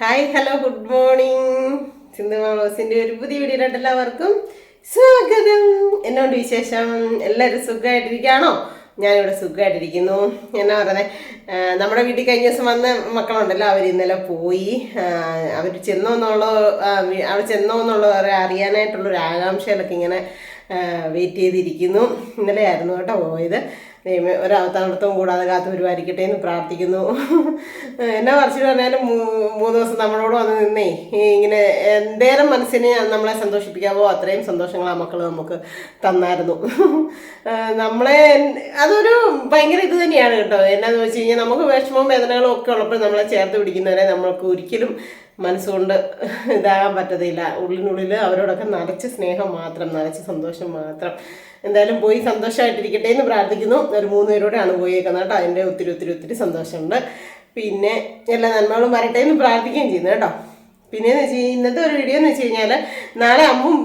Hi hello good morning Sindhu മാമോസിന്റെ ഒരു പുതിയ video എല്ലാവർക്കും സ്വാഗതം. എന്നോണ്ട് വിശേഷം? എല്ലാവരും സുഖമായിട്ടിരിക്കുകയാണോ ഞാനിവിടെ സുഖമായിട്ടിരിക്കുന്നു എന്നാ പറയുന്നത് നമ്മുടെ വീട്ടിൽ കഴിഞ്ഞ ദിവസം വന്ന മക്കളുണ്ടല്ലോ അവർ ഇന്നലെ പോയി. അവർ ചെന്നോ എന്നുള്ള അവർ ചെന്നോ എന്നുള്ള അറിയാനായിട്ടുള്ളൊരു ആകാംക്ഷയിലൊക്കെ ഇങ്ങനെ വെയിറ്റ് ചെയ്തിരിക്കുന്നു. ഇന്നലെ ആയിരുന്നു കേട്ടോ പോയത്. ദൈവമേ ഒരവത്താനർത്ഥവും കൂടാതെ കാത്തു വരുമായിരിക്കട്ടെ എന്ന് പ്രാർത്ഥിക്കുന്നു. എന്നാ പറിച്ചിട്ട് പറഞ്ഞാലും മൂന്ന് ദിവസം നമ്മളോട് വന്ന് നിന്നേ ഇങ്ങനെ എന്തേരം മനസ്സിനെ നമ്മളെ സന്തോഷിപ്പിക്കാവോ അത്രയും സന്തോഷങ്ങൾ ആ മക്കൾ നമുക്ക് തന്നായിരുന്നു. നമ്മളെ അതൊരു ഭയങ്കര ഇത് തന്നെയാണ് കേട്ടോ. എന്നാന്ന് വെച്ച് കഴിഞ്ഞാൽ നമുക്ക് വിഷമവും വേദനകളും ഒക്കെ ഉള്ളപ്പോൾ നമ്മളെ ചേർത്ത് പിടിക്കുന്നവരെ നമ്മൾക്ക് ഒരിക്കലും മനസ്സുകൊണ്ട് ഇതാകാൻ പറ്റത്തില്ല. ഉള്ളിനുള്ളിൽ അവരോടൊക്കെ നിറച്ച് സ്നേഹം മാത്രം നിറച്ച് സന്തോഷം മാത്രം. എന്തായാലും പോയി സന്തോഷമായിട്ടിരിക്കട്ടെ എന്ന് പ്രാർത്ഥിക്കുന്നു. ഒരു മൂന്ന് പേരോടാണ് പോയേക്കുന്നത് കേട്ടോ. അതിന്റെ ഒത്തിരി ഒത്തിരി ഒത്തിരി സന്തോഷമുണ്ട്. പിന്നെ എല്ലാ നന്മകളും വരട്ടെ എന്ന് പ്രാർത്ഥിക്കുകയും ചെയ്യുന്നു കേട്ടോ. പിന്നെയെന്ന് വെച്ച് കഴിഞ്ഞാൽ ഇന്നത്തെ ഒരു വീഡിയോ എന്ന് വെച്ച് കഴിഞ്ഞാൽ നാളെ അമ്മും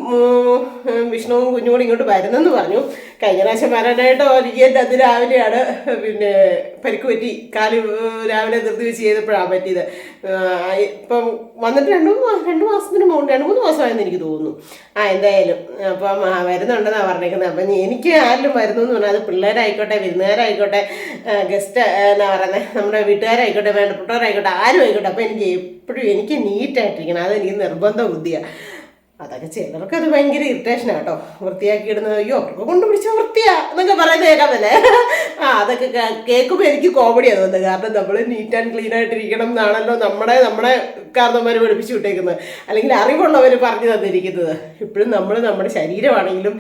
വിഷ്ണുവും കുഞ്ഞും കൂടി ഇങ്ങോട്ട് വരുന്നെന്ന് പറഞ്ഞു. കഴിഞ്ഞ പ്രാവശ്യം വരാനായിട്ട് ഒരുക്കിയിട്ട് അത് രാവിലെയാണ് പിന്നെ പരിക്ക് പറ്റി. കാൽ രാവിലെ നിർത്തി വെച്ച് ചെയ്തപ്പോഴാണ് പറ്റിയത്. ഇപ്പം വന്നിട്ട് രണ്ട് മൂന്ന് രണ്ട് മാസത്തിന് മുമ്പ് രണ്ട് മൂന്ന് മാസമായെന്ന് എനിക്ക് തോന്നുന്നു. ആ എന്തായാലും. അപ്പം വരുന്നുണ്ടെന്നാണ് പറഞ്ഞേക്കുന്നത്. അപ്പം എനിക്ക് ആരിലും വരുന്നു എന്ന് പറഞ്ഞാൽ അത് പിള്ളേരായിക്കോട്ടെ വിരുന്നുകാരായിക്കോട്ടെ ഗസ്റ്റ് എന്നാ പറയുന്നത്? നമ്മുടെ വീട്ടുകാരായിക്കോട്ടെ വേണ്ടപ്പെട്ടവരായിക്കോട്ടെ ആരും ആയിക്കോട്ടെ അപ്പം എനിക്ക് എപ്പോഴും എനിക്ക് നീറ്റായിട്ടിരിക്കണം അത് എനിക്ക് നിർബന്ധ ബുദ്ധിയാണ് അതൊക്കെ ചിലർക്ക് അത് ഭയങ്കര ഇറിറ്റേഷനാണ് കേട്ടോ. വൃത്തിയാക്കി ഇടുന്നത് അയ്യോ അവർക്ക് കൊണ്ട് പിടിച്ച വൃത്തിയാ എന്നൊക്കെ പറയുന്നത് കേൾക്കാമല്ലേ ആ അതൊക്കെ കേൾക്കുമ്പോൾ എനിക്ക് കോമഡിയാണ് തോന്നുന്നത്. കാരണം നമ്മൾ നീറ്റ് ആൻഡ് ക്ലീൻ ആയിട്ടിരിക്കണം എന്നാണല്ലോ നമ്മുടെ നമ്മുടെ കാരണന്മാർ പഠിപ്പിച്ചു വിട്ടേക്കുന്നത്. അല്ലെങ്കിൽ അറിവുള്ളവർ പറഞ്ഞു തന്നിരിക്കുന്നത്. ഇപ്പോഴും നമ്മൾ നമ്മുടെ ശരീരമാണെങ്കിലും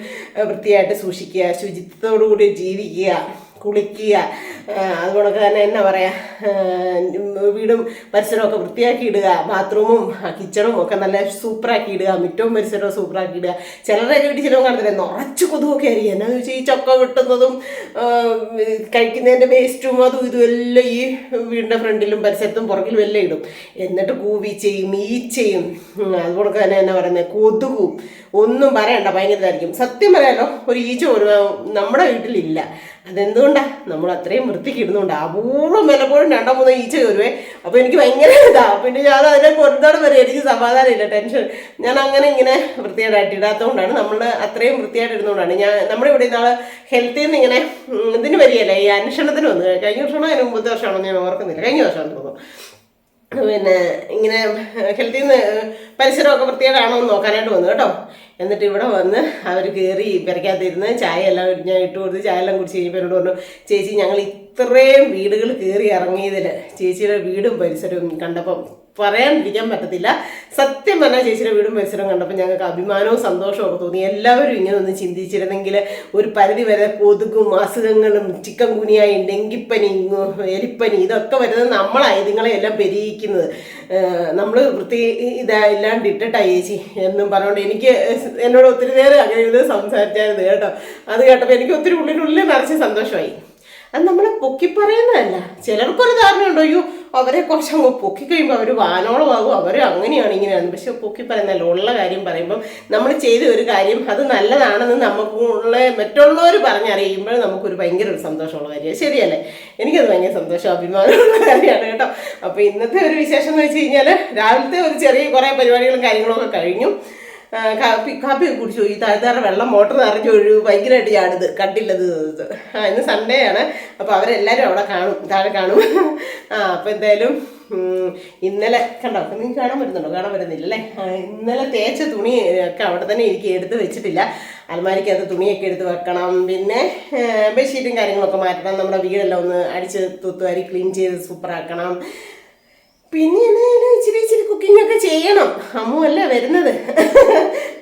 വൃത്തിയായിട്ട് സൂക്ഷിക്കുക ശുചിത്വത്തോടു കൂടി ജീവിക്കുക. കുളിക്കുക. അതുകൊണ്ടൊക്കെ തന്നെ എന്നാ പറയുക വീടും പരിസരമൊക്കെ വൃത്തിയാക്കി ഇടുക. ബാത്റൂമും കിച്ചണും ഒക്കെ നല്ല സൂപ്പറാക്കി ഇടുക. മുറ്റവും പരിസരവും സൂപ്പറാക്കി ഇടുക. ചിലരുടെ വീട്ടിൽ ചിലവും കാണത്തില്ല. നിറച്ച് കൊതുകൊക്കെ ആയിരിക്കും. എന്നാന്ന് വെച്ചാൽ ഈ ചൊക്ക വെട്ടുന്നതും കഴിക്കുന്നതിന്റെ വേസ്റ്റും അതും ഇതും എല്ലാം ഈ വീടിന്റെ ഫ്രണ്ടിലും പരിസരത്തും പുറകിലും എല്ലാം ഇടും. എന്നിട്ട് കൂവിച്ചയും ഈച്ചയും അതുകൊണ്ടൊക്കെ തന്നെ എന്നാ പറയുന്നത് കൊതുകും. ഒന്നും പറയണ്ട. ഭയങ്കരതായിരിക്കും. സത്യം പറയാലോ ഒരു ഈച്ച ഒരു നമ്മുടെ വീട്ടിലില്ല. അതെന്തുകൊണ്ടാ? നമ്മൾ അത്രയും വൃത്തിക്ക് ഇടുന്നുണ്ട് അപൂർവം വല്ലപ്പോഴും രണ്ടോ മൂന്നോ ഈച്ച കയറുവേ അപ്പോൾ എനിക്ക് ഭയങ്കര ഇതാ. പിന്നെ ഞാൻ അതിനെ കൊണ്ടാണ് വരെ എനിക്ക് സമാധാനമില്ല ടെൻഷൻ. ഞാൻ അങ്ങനെ ഇങ്ങനെ വൃത്തിയായിട്ട് ഇടാത്തതുകൊണ്ടാണ് നമ്മൾ അത്രയും വൃത്തിയായിട്ട് ഇടുന്നതുകൊണ്ടാണ് ഞാൻ നമ്മുടെ ഇവിടെ നാളെ ഹെൽത്തിൽ നിന്ന് ഇങ്ങനെ ഇതിന് വരികയല്ലേ? ഈ അന്വേഷണത്തിന് വന്നു. കഴിഞ്ഞ വർഷമാണോ? അതിന് മുമ്പത്തെ വർഷമാണോ? ഞാൻ ഓർക്കുന്നില്ല. കഴിഞ്ഞ വർഷമാണെന്ന് തോന്നുന്നു. പിന്നെ ഇങ്ങനെ ഹെൽത്തിൽ നിന്ന് പരിസരമൊക്കെ വൃത്തിയായിട്ടാണോ എന്ന് നോക്കാനായിട്ട് വന്നു കേട്ടോ. എന്നിട്ട് ഇവിടെ വന്ന് അവർ കയറി പെരയ്ക്കകത്തിരുന്ന് ചായ എല്ലാം ഞാൻ ഇട്ട് കൊടുത്ത് ചായ എല്ലാം കുടിച്ച് കഴിഞ്ഞപ്പോൾ എന്നോട് പറഞ്ഞു ചേച്ചി ഞങ്ങൾ ഇത്രയും വീടുകൾ കയറി ഇറങ്ങിയതിൽ ചേച്ചിയുടെ വീടും പരിസരവും കണ്ടപ്പം പറയാണ്ടിരിക്കാൻ പറ്റത്തില്ല. സത്യം പറഞ്ഞാൽ ചേച്ചിയുടെ വീടും മത്സരം കണ്ടപ്പോൾ ഞങ്ങൾക്ക് അഭിമാനവും സന്തോഷവും ഒക്കെ തോന്നി. എല്ലാവരും ഇങ്ങനെ ഒന്ന് ചിന്തിച്ചിരുന്നെങ്കിൽ ഒരു പരിധി വരെ കൊതുകും അസുഖങ്ങളും ചിക്കൻ കുനിയായി ഡെങ്കിപ്പനി എലിപ്പനി ഇതൊക്കെ വരുന്നത് നമ്മളായി നിങ്ങളെ എല്ലാം പെരിയിക്കുന്നത് നമ്മൾ വൃത്തി ഇതാ ഇല്ലാണ്ട് ഇട്ടിട്ടാ ചേച്ചി എന്നും പറഞ്ഞുകൊണ്ട് എനിക്ക് എന്നോട് ഒത്തിരി നേരം അങ്ങനെ ഇത് സംസാരിച്ചായിരുന്നു കേട്ടോ. അത് കേട്ടപ്പോൾ എനിക്ക് ഒത്തിരി ഉള്ളിനുള്ളിൽ നിറച്ച് സന്തോഷമായി. അത് നമ്മളെ പൊക്കി പറയുന്നതല്ല ചിലർക്കൊരു ധാരണയുണ്ടോ അയ്യോ അവരെ കുറച്ച് അങ്ങ് പൊക്കി കഴിയുമ്പോൾ അവർ വാനോളമാകും അവർ അങ്ങനെയാണ് ഇങ്ങനെയാണ് പക്ഷെ പൊക്കി പറയുന്നതല്ല ഉള്ള കാര്യം പറയുമ്പം നമ്മൾ ചെയ്ത ഒരു കാര്യം അത് നല്ലതാണെന്ന് നമുക്കുള്ള മറ്റുള്ളവർ പറഞ്ഞറിയുമ്പോൾ നമുക്കൊരു ഭയങ്കര ഒരു സന്തോഷമുള്ള കാര്യമാണ്. ശരിയല്ലേ? എനിക്കത് ഭയങ്കര സന്തോഷം അഭിമാനമുള്ള കാര്യമാണ് കേട്ടോ. അപ്പോൾ ഇന്നത്തെ ഒരു വിശേഷം എന്ന് വെച്ച് കഴിഞ്ഞാൽ രാവിലത്തെ ഒരു ചെറിയ കുറേ പരിപാടികളും കാര്യങ്ങളും ഒക്കെ കഴിഞ്ഞു. കാപ്പി കാപ്പി കുടിച്ചു. ഈ താഴ്ത്താറ വെള്ളം മോട്ടർ നിറഞ്ഞു ഒഴിവ് ഭയങ്കരമായിട്ട് ചാടുത് കണ്ടില്ലത്. ആ ഇന്ന് സൺഡേ ആണ്. അപ്പോൾ അവരെല്ലാവരും അവിടെ കാണും. താഴെ കാണും. ആ അപ്പോൾ എന്തായാലും ഇന്നലെ കണ്ടോ? നിങ്ങൾക്ക് കാണാൻ പറ്റുന്നുണ്ടോ? കാണാൻ പറ്റുന്നില്ല അല്ലേ? ഇന്നലെ തേച്ച തുണി ഒക്കെ അവിടെ തന്നെ എനിക്ക് എടുത്ത് വെച്ചിട്ടില്ല. അലമാരിക്കകത്ത് തുണിയൊക്കെ എടുത്ത് വെക്കണം. പിന്നെ ബെഡ്ഷീറ്റും കാര്യങ്ങളൊക്കെ മാറ്റണം. നമ്മുടെ വീടെല്ലാം ഒന്ന് അടിച്ച് തൂത്തുവാരി ക്ലീൻ ചെയ്ത് സൂപ്പറാക്കണം പിന്നെ എന്തായാലും ഇച്ചിരി ഇച്ചിരി കുക്കിംഗ് ഒക്കെ ചെയ്യണം. അമ്മുവല്ല വരുന്നത്?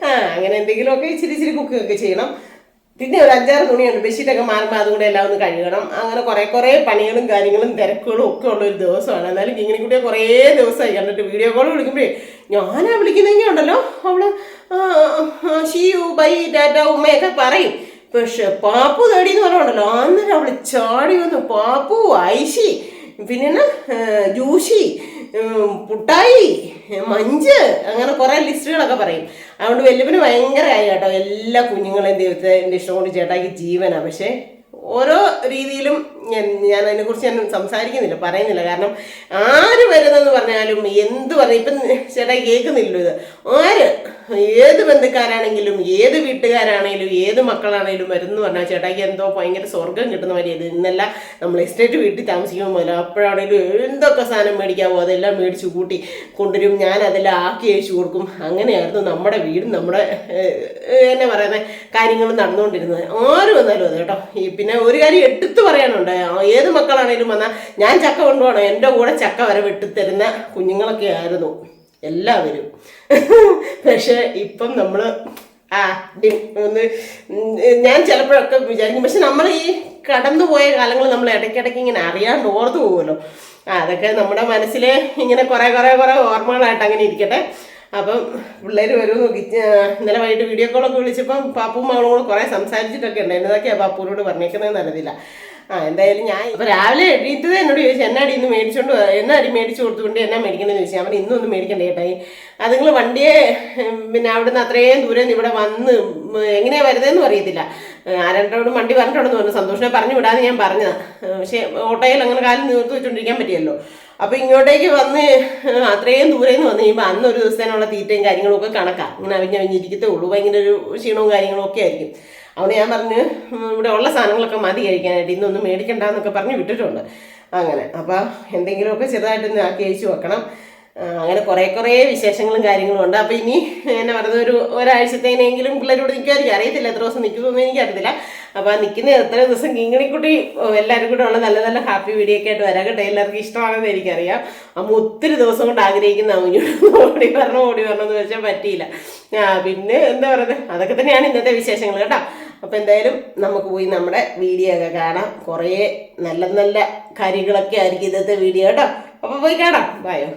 ആ അങ്ങനെ എന്തെങ്കിലുമൊക്കെ ഇച്ചിരി ഇച്ചിരി കുക്കിംഗ് ഒക്കെ ചെയ്യണം. പിന്നെ ഒരു അഞ്ചാറ് തുണിയുണ്ട്. ബെഡ്ഷീറ്റൊക്കെ മാറുമ്പോൾ അതുകൂടെ എല്ലാം ഒന്ന് കഴുകണം. അങ്ങനെ കുറേ കുറേ പണികളും കാര്യങ്ങളും തിരക്കുകളും ഒക്കെ ഉള്ള ഒരു ദിവസമാണ്. എന്നാലും ഇങ്ങനെ കൂടെ കുറേ ദിവസമായി കണ്ടിട്ട് വീഡിയോ കോൾ വിളിക്കുമ്പോഴേ ഞാനാ വിളിക്കുന്നെങ്കിൽ ഉണ്ടല്ലോ. അവൾ ഷിയു ബൈ ടാറ്റ ഉമ്മയൊക്കെ പറയും. പക്ഷെ പാപ്പു തേടി എന്ന് പറഞ്ഞുണ്ടല്ലോ അന്നേരം അവൾ ചാടി വന്നു. പാപ്പു ഐശി പിന്നെ ജൂഷി പുട്ടായി മഞ്ച് അങ്ങനെ കുറേ ലിസ്റ്റുകളൊക്കെ പറയും. അതുകൊണ്ട് വല്യപ്പന് ഭയങ്കരമായി കേട്ടോ. എല്ലാ കുഞ്ഞുങ്ങളെയും ദൈവത്തെ എന്റെ ഇഷ്ടം കൊണ്ട് ചേട്ടാക്കി ജീവനാണ് പക്ഷേ ഓരോ രീതിയിലും ഞാൻ ഞാൻ അതിനെക്കുറിച്ച് ഞാൻ സംസാരിക്കുന്നില്ല പറയുന്നില്ല. കാരണം ആര് വരുന്നെന്ന് പറഞ്ഞാലും എന്ത് പറഞ്ഞു ഇപ്പം ചേട്ടാ കേൾക്കുന്നില്ലല്ലോ ഇത്. ആര് ഏത് ബന്ധുക്കാരാണെങ്കിലും ഏത് വീട്ടുകാരാണെങ്കിലും ഏത് മക്കളാണെങ്കിലും വരുന്നു പറഞ്ഞാൽ ചേട്ടായിക്ക് എന്തോ ഭയങ്കര സ്വർഗം കിട്ടുന്ന മാതിരി ഇത്. ഇന്നല്ല നമ്മൾ എസ്റ്റേറ്റ് വീട്ടിൽ താമസിക്കുമ്പോൾ പോലെ അപ്പോഴാണെങ്കിലും എന്തൊക്കെ സാധനം മേടിക്കാമോ അതെല്ലാം മേടിച്ച് കൂട്ടി കൊണ്ടുവരും. ഞാൻ അതെല്ലാം ആക്കി അയച്ചു കൊടുക്കും. അങ്ങനെയായിരുന്നു നമ്മുടെ വീടും നമ്മുടെ എന്നെ പറയുന്ന കാര്യങ്ങളും നടന്നുകൊണ്ടിരുന്നത്. ആര് വന്നാലും അത് കേട്ടോ. ഈ പിന്നെ ഒരു കാര്യം എടുത്തു പറയാനുണ്ട്. ഏത് മക്കളാണേലും വന്നാൽ ഞാൻ ചക്ക കൊണ്ടുപോകണം. എന്റെ കൂടെ ചക്ക വരെ വെട്ടിത്തരുന്ന കുഞ്ഞുങ്ങളൊക്കെ ആയിരുന്നു. എല്ലാവരും. പക്ഷെ ഇപ്പം നമ്മൾ ആ ഒന്ന് ഞാൻ ചിലപ്പോഴൊക്കെ വിചാരിക്കും. പക്ഷെ നമ്മൾ ഈ കടന്നുപോയ കാലങ്ങൾ നമ്മൾ ഇടയ്ക്കിടയ്ക്ക് ഇങ്ങനെ അറിയാണ്ട് ഓർത്തു പോകുമല്ലോ. അതൊക്കെ നമ്മുടെ മനസ്സിലെ ഇങ്ങനെ കുറേ കുറേ കുറേ ഓർമ്മകളായിട്ട് അങ്ങനെ ഇരിക്കട്ടെ. അപ്പം പിള്ളേർ വരുമെന്ന് നോക്കി. ഇന്നലെ വൈകിട്ട് വീഡിയോ കോളൊക്കെ വിളിച്ചപ്പം പാപ്പും മകളും കൂടെ കുറേ സംസാരിച്ചിട്ടൊക്കെ ഉണ്ട് എന്നതൊക്കെയാണ് പാപ്പുവിനോട് പറഞ്ഞേക്കുന്നത് അറിയത്തില്ല. ആ എന്തായാലും ഞാൻ ഇപ്പൊ രാവിലെ എഴുതിയത് എന്നോട് ചോദിച്ചു എന്നാടി ഇന്ന് മേടിച്ചോണ്ട് വാ- എന്നാ മേടിച്ചു കൊടുത്തുകൊണ്ട് എന്നാ മേടിക്കണമെന്ന് ചോദിച്ചു. അവിടെ ഇന്നൊന്നും മേടിക്കണ്ടേ ചേട്ടായി അത് നിങ്ങൾ വണ്ടിയെ പിന്നെ അവിടുന്ന് അത്രയും ദൂരം ഇവിടെ വന്ന് എങ്ങനെയാണ് എങ്ങനെയാ വരുന്നതെന്നും അറിയത്തില്ല. ആരണ്ടോടും വണ്ടി പറഞ്ഞിട്ടുണ്ടെന്ന് പറഞ്ഞു. സന്തോഷിനെ പറഞ്ഞു വിടാന്ന് ഞാൻ പറഞ്ഞതാണ് പക്ഷേ ഓട്ടോയിൽ അങ്ങനെ കാലം നിർത്തി വെച്ചുകൊണ്ടിരിക്കാൻ പറ്റിയല്ലോ. അപ്പൊ ഇങ്ങോട്ടേക്ക് വന്ന് അത്രയും ദൂരെ നിന്ന് വന്നു കഴിയുമ്പോൾ അന്ന് ഒരു ദിവസത്തേനുള്ള തീറ്റയും കാര്യങ്ങളും ഒക്കെ കണക്കാം. ഇങ്ങനെ അവിഞ്ഞവിഞ്ഞിരിക്കത്തേ ഉള്ളൂ. ഭയങ്കര ഒരു ക്ഷീണവും കാര്യങ്ങളും ഒക്കെ ആയിരിക്കും. അവിടെ ഞാൻ പറഞ്ഞു ഇവിടെ ഉള്ള സാധനങ്ങളൊക്കെ മതി കഴിക്കാനായിട്ട്. ഇന്നൊന്നും മേടിക്കണ്ടെന്നൊക്കെ പറഞ്ഞ് വിട്ടിട്ടുണ്ട്. അങ്ങനെ. അപ്പോൾ എന്തെങ്കിലുമൊക്കെ ചെറുതായിട്ടൊന്ന് ആക്കി അയച്ചു വെക്കണം. അങ്ങനെ കുറേ കുറേ വിശേഷങ്ങളും കാര്യങ്ങളും ഉണ്ട്. അപ്പോൾ ഇനി എന്നെ പറയുന്നത് ഒരു ഒരാഴ്ചത്തേനെങ്കിലും പിള്ളേരോട് നിൽക്കുമായിരിക്കും അറിയത്തില്ല എത്ര ദിവസം നിൽക്കുമെന്ന് എനിക്കറിയത്തില്ല. അപ്പോൾ ആ നിൽക്കുന്ന എത്ര ദിവസം കിങ്ങിണിക്കുട്ടി എല്ലാവരും കൂടെ ഉള്ള നല്ല നല്ല ഹാപ്പി വീഡിയോ ഒക്കെ ആയിട്ട് വരാം കേട്ടോ. എല്ലാവർക്കും ഇഷ്ടമാണെന്ന് എനിക്കറിയാം. അമ്മ ഒത്തിരി ദിവസം കൊണ്ട് ആഗ്രഹിക്കുന്ന അമ്മയോട് ഓടി വരണം ഓടി വരണം എന്ന് വെച്ചാൽ പറ്റിയില്ല. പിന്നെ എന്താ പറയുന്നത് അതൊക്കെ തന്നെയാണ് ഇന്നത്തെ വിശേഷങ്ങൾ കേട്ടോ. അപ്പോൾ എന്തായാലും നമുക്ക് പോയി നമ്മുടെ വീഡിയോ ഒക്കെ കാണാം. കുറേ നല്ല നല്ല കാര്യങ്ങളൊക്കെ ആയിരിക്കും ഇന്നത്തെ വീഡിയോ കേട്ടോ. അപ്പോൾ പോയി കാണാം. ബായോ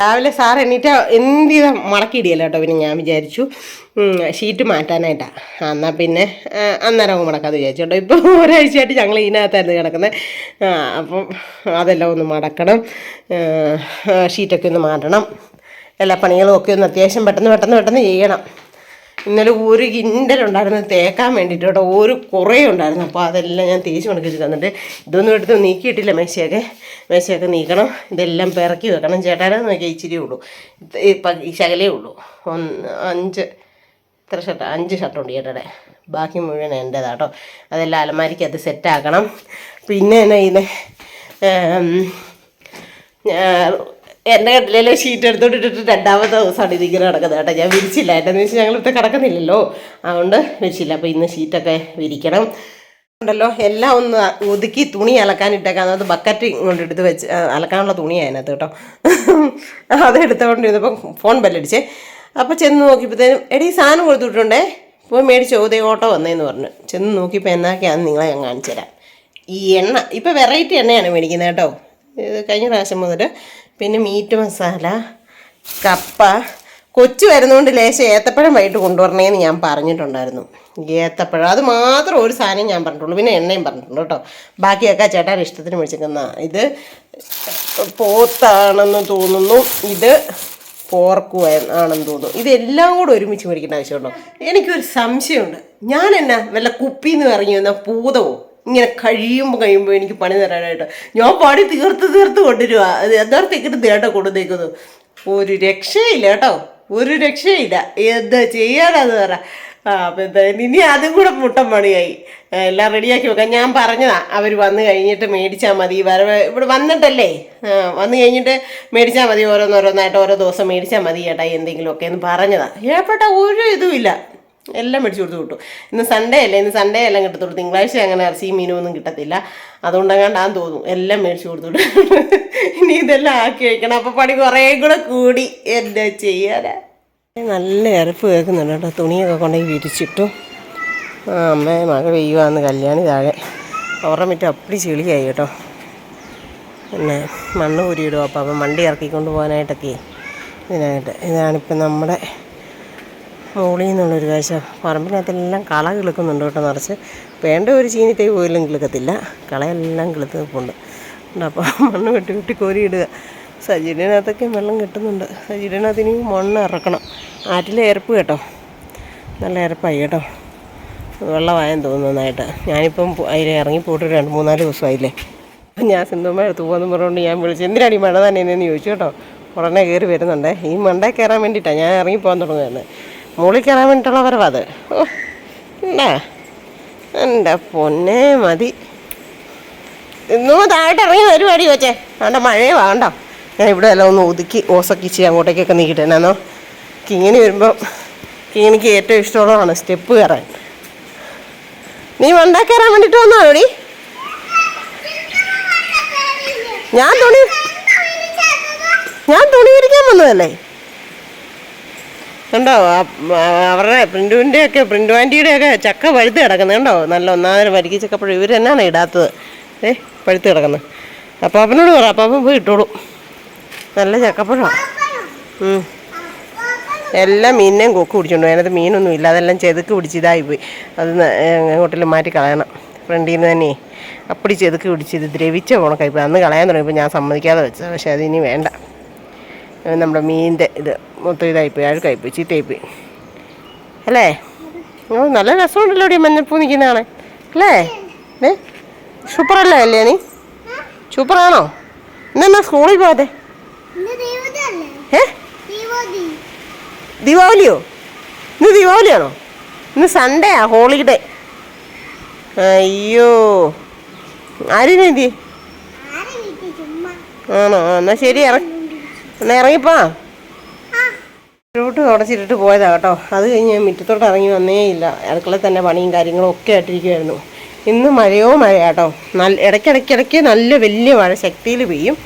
രാവിലെ സാർ എണീറ്റ എന്ത് ചെയ്താൽ മടക്കിയിടിയല്ലോ കേട്ടോ പിന്നെ ഞാൻ വിചാരിച്ചു ഷീറ്റ് മാറ്റാനായിട്ടാണ് എന്നാൽ പിന്നെ അന്നേരം അങ്ങ് മടക്കാതെ വിചാരിച്ചു കേട്ടോ. ഇപ്പോൾ ഒരാഴ്ചയായിട്ട് ഞങ്ങൾ ഇതിനകത്തായിരുന്നു കിടക്കുന്നത് അപ്പം അതെല്ലാം ഒന്ന് മടക്കണം. ഷീറ്റൊക്കെ ഒന്ന് മാറ്റണം. എല്ലാ പണികളും ഒക്കെ ഒന്ന് അത്യാവശ്യം പെട്ടെന്ന് പെട്ടെന്ന് പെട്ടെന്ന് ചെയ്യണം. ഇന്നലെ ഒരു കിൻഡലുണ്ടായിരുന്നു തേക്കാൻ വേണ്ടിയിട്ട് കേട്ടോ. ഒരു കുറേ ഉണ്ടായിരുന്നു. അപ്പോൾ അതെല്ലാം ഞാൻ തേച്ച് മണക്കിച്ച് തന്നിട്ട് ഇതൊന്നും എടുത്ത് നീക്കിയിട്ടില്ല മേശയൊക്കെ. മേശയൊക്കെ നീക്കണം. ഇതെല്ലാം പിറക്കി വെക്കണം. ചേട്ടാനെ നോക്കിയാൽ ഇച്ചിരി ഉള്ളൂ. ഇത് ശകലേ ഉള്ളൂ. ഒന്ന് അഞ്ച് എത്ര ഷർട്ട് അഞ്ച് ഷർട്ടുണ്ട് ചേട്ടയുടെ ബാക്കി മുഴുവൻ എന്റേതാട്ടോ അതെല്ലാം അലമാരിക്ക് അത് സെറ്റാക്കണം. പിന്നെ എന്നാ ചെയ്യുന്നത് എന്റെ കട്ടിലെ ഷീറ്റ് എടുത്തോണ്ട് രണ്ടാമത്തെ ദിവസമാണ് ഇതിങ്ങനെ കിടക്കുന്നത് കേട്ടോ. ഞാൻ വിരിച്ചില്ല. എന്താണെന്ന് വെച്ചാൽ ഞങ്ങൾ ഇവിടെ കിടക്കുന്നില്ലല്ലോ. അതുകൊണ്ട് വിരിച്ചില്ല. അപ്പോൾ ഇന്ന് ഷീറ്റൊക്കെ വിരിക്കണം. ഉണ്ടല്ലോ. എല്ലാം ഒന്ന് ഒതുക്കി തുണി അലക്കാനിട്ടേക്കാം അത് ബക്കറ്റ് ഇങ്ങോട്ട് എടുത്ത് വെച്ച് അലക്കാനുള്ള തുണിയാണ് അതിനകത്ത് കേട്ടോ. അതെടുത്തോണ്ട് എടുത്തുകൊണ്ടിരുന്നപ്പം ഫോൺ ബെല്ലടിച്ചേ അപ്പോൾ ചെന്ന് നോക്കിയപ്പോഴത്തേനും എടീ സാധനം കൊടുത്തിട്ടുണ്ടേ? പോയി മേടിച്ചോ. ഓതേ ഓട്ടോ വന്നേന്ന് പറഞ്ഞു. ചെന്ന് നോക്കിയപ്പോൾ എന്നാക്കിയാന്ന് നിങ്ങളെ ഞാൻ കാണിച്ചു തരാം ഈ എണ്ണ ഇപ്പോൾ വെറൈറ്റി എണ്ണയാണ് മേടിക്കുന്നത് കേട്ടോ. ഇത് കഴിഞ്ഞ പ്രാവശ്യം മുതൽ പിന്നെ മീറ്റ് മസാല കപ്പ. കൊച്ചു വരുന്നതുകൊണ്ട് ലേശം ഏത്തപ്പഴം വൈകിട്ട് കൊണ്ടുവരണേന്ന് ഞാൻ പറഞ്ഞിട്ടുണ്ടായിരുന്നു. ഏത്തപ്പഴം. അത് മാത്രം ഒരു സാധനം ഞാൻ പറഞ്ഞിട്ടുള്ളൂ. പിന്നെ എണ്ണയും പറഞ്ഞിട്ടുണ്ട് കേട്ടോ. ബാക്കിയൊക്കെ ചേട്ടാൻ ഇഷ്ടത്തിന് വിളിച്ചിരിക്കുന്ന ഇത് പോത്താണെന്ന് തോന്നുന്നു. ഇത് പോർക്ക് ആണെന്ന് തോന്നുന്നു. ഇതെല്ലാം കൂടെ ഒരുമിച്ച് മേടിക്കേണ്ട ആവശ്യമുണ്ടോ? എനിക്കൊരു സംശയമുണ്ട്. ഞാൻ എന്നാ വല്ല കുപ്പിന്ന് ഇറങ്ങി വന്ന പൂതവോ ഇങ്ങനെ കഴിയുമ്പോൾ കഴിയുമ്പോൾ എനിക്ക് പണി തരാനായിട്ട്. ഞാൻ പണി തീർത്ത് തീർത്ത് കൊണ്ടുവരുക അത് യഥാർത്ഥത്തിട്ട് ദേട്ട കൊണ്ടുവന്നേക്കുന്നു. ഒരു രക്ഷയില്ല കേട്ടോ. ഒരു രക്ഷയില്ല. എന്താ ചെയ്യാനാന്ന് പറ. അപ്പം എന്തായാലും ഇനി അതും കൂടെ മുട്ടൻ പണിയായി. എല്ലാം റെഡിയാക്കി വെക്കാം. ഞാൻ പറഞ്ഞതാ. അവർ വന്ന് കഴിഞ്ഞിട്ട് മേടിച്ചാൽ മതി. വരവ് ഇവിടെ വന്നിട്ടല്ലേ? വന്ന് കഴിഞ്ഞിട്ട് മേടിച്ചാൽ മതി ഓരോന്നോരോന്നായിട്ട്. ഓരോ ദിവസം മേടിച്ചാൽ മതി ചേട്ടാ എന്തെങ്കിലുമൊക്കെ എന്ന് പറഞ്ഞതാ. ഏപ്പെട്ട ഒരു ഇതുമില്ല. എല്ലാം മേടിച്ചു കൊടുത്തു വിട്ടു. ഇന്ന് സൺഡേ അല്ലേ? ഇന്ന് സൺഡേ എല്ലാം കിട്ടത്തുള്ളൂ. തിങ്കളാഴ്ച അങ്ങനെ ഇറച്ചി മീനും ഒന്നും കിട്ടത്തില്ല. അതുകൊണ്ടങ്ങാണ്ടാന്ന് തോന്നും. എല്ലാം മേടിച്ചു കൊടുത്തു ഇനി ഇതെല്ലാം ആക്കി വയ്ക്കണം അപ്പോൾ പണി കുറേ കൂടെ കൂടി. എന്താ ചെയ്യാനാ? നല്ല ഇറപ്പ് കേൾക്കുന്നുണ്ട് കേട്ടോ. തുണിയൊക്കെ കൊണ്ടുപോയി വിരിച്ചിട്ടു. അമ്മേ മഴ പെയ്യുവാന്ന് കല്യാണി താഴെ. അവരുടെ മിറ്റം അപ്പടി ചെളിയായി കേട്ടോ. പിന്നെ മണ്ണ് കുരിയിടും അപ്പോൾ അപ്പം വണ്ടി ഇറക്കിക്കൊണ്ട് പോകാനായിട്ടൊക്കെ ഇതിനായിട്ട്. ഇതാണിപ്പം നമ്മുടെ മുകളിൽ നിന്നുള്ളൊരു കാഴ്ച. പറമ്പിനകത്തെല്ലാം കള കിളുക്കുന്നുണ്ട് കേട്ടോ നിറച്ച്. വേണ്ട ഒരു ചീനിത്തൈ പോലും കിളുക്കത്തില്ല. കളയെല്ലാം കിളുത്ത് നിൽപ്പുണ്ട് അപ്പോൾ മണ്ണ് വെട്ടി വെട്ടി കോരിയിടുക സജീടിനകത്തൊക്കെ വെള്ളം കിട്ടുന്നുണ്ട്. സജീരനകത്ത് ഇനി മണ്ണ് ഇറക്കണം. ആറ്റിലെ ഇരപ്പ് കേട്ടോ. നല്ല ഇരപ്പായി കേട്ടോ. വെള്ളമായെന്ന് തോന്നുന്നു നന്നായിട്ട്. ഞാനിപ്പം അതിൽ ഇറങ്ങി പോയിട്ട് രണ്ട് മൂന്നാൽ ദിവസമായില്ലേ. അപ്പം ഞാൻ സിന്ധുമ്മ എടുത്ത് പോകുന്നു പറഞ്ഞുകൊണ്ട് ഞാൻ വിളിച്ചു എന്തിനാണ് ഈ മഴ തന്നെ എന്നു ചോദിച്ചു കേട്ടോ. ഉടനെ കയറി വരുന്നുണ്ട്. ഈ മണ്ടേ കയറാൻ വേണ്ടിയിട്ടാണ് ഞാൻ ഇറങ്ങി പോകാൻ തുടങ്ങുന്നത് മുകളിൽ കയറാൻ വേണ്ടിയിട്ടുള്ള വരവാ അത്. എന്നാ എന്റെ പൊന്നെ മതി. ഇന്നും താഴോട്ട് ഇറങ്ങി വരുവാടി വെച്ചേ വേണ്ട മഴയെ വേണ്ട. ഞാൻ ഇവിടെ എല്ലാം ഒന്ന് ഒതുക്കി ഓസക്കിച്ച് അങ്ങോട്ടേക്കൊക്കെ നീക്കിട്ടെ എന്നാന്നോ കിങ്ങിണി വരുമ്പോൾ കിങ്ങിണിക്ക് ഏറ്റവും ഇഷ്ടമുള്ളതാണ് സ്റ്റെപ്പ് കയറാൻ. നീ വണ്ടാ കയറാൻ വേണ്ടിയിട്ട് വന്നാടി ഞാൻ തുണി ഞാൻ തുണി വിരിക്കാൻ വന്നതല്ലേ? കണ്ടോ? അവരുടെ പ്രിന്റുവിന്റെ ഒക്കെ പ്രിന്റു ആന്റിയുടെ ഒക്കെ ചക്ക പഴുത്ത് കിടക്കുന്നത് കണ്ടോ? നല്ല ഒന്നാമതിന് വരിക്ക് ചക്കപ്പഴം. ഇവർ തന്നെയാണ് ഇടാത്തത്. ഏ പഴുത്ത് കിടക്കുന്നത് അപ്പോൾ അവനോട് പറ അപ്പം അവൻ പോയി ഇട്ടോളൂ. നല്ല ചക്കപ്പഴമാണ് എല്ലാ മീനിനെയും കൊക്ക് പിടിച്ചോണ്ട് അതിനകത്ത് മീനൊന്നും ഇല്ല. അതെല്ലാം ചെതുക്ക് പിടിച്ച് ഇതായി പോയി. അത് എങ്ങോട്ടെങ്കിലും മാറ്റി കളയണം. ഫ്രണ്ടിൽ നിന്ന് തന്നെ. അപ്പടി ചെതുക്ക് പിടിച്ച് ഇത് ദ്രവിച്ച പോണക്കായി പോയി അന്ന് കളയാൻ തുടങ്ങിയപ്പോൾ ഞാൻ സമ്മതിക്കാതെ വെച്ചത്. പക്ഷേ അതിനി വേണ്ട. നമ്മുടെ മീനിന്റെ ഇത് മൊത്തം ഇതായിപ്പോയി അഴുക്കായിപ്പോയി ചീത്തയായിപ്പോയി. അല്ലേ? ഓ നല്ല രസമുണ്ടല്ലോ ഇവിടെ മഞ്ഞപ്പൂ നിൽക്കുന്നതാണ് അല്ലേ? ഏ സൂപ്പറല്ലേ അല്ലേ നീ? സൂപ്പറാണോ? ഇന്നെന്നാ സ്കൂളിൽ പോകാതെ ഏ? ദീപാവലിയോ? ഇന്ന് ദീപാവലിയാണോ ഇന്ന് സൺഡേ ആ ഹോളിഡേ അയ്യോ. ആരും എന്തി ആണോ? എന്നാ ശരി ഇറങ്ങി എന്നാ ഇറങ്ങിപ്പാ. റൂട്ട് തുടച്ചിട്ടിട്ട് പോയതാ കേട്ടോ. അത് കഴിഞ്ഞ് ഞാൻ മുറ്റത്തോട്ട് ഇറങ്ങി വന്നേ ഇല്ല. അടുക്കളയിൽ തന്നെ പണിയും കാര്യങ്ങളും ഒക്കെ ആയിട്ടിരിക്കുമായിരുന്നു ഇന്ന് മഴയോ മഴയാട്ടോ നല്ല ഇടയ്ക്കിടയ്ക്കിടയ്ക്ക് നല്ല വലിയ മഴ ശക്തിയിൽ പെയ്യും.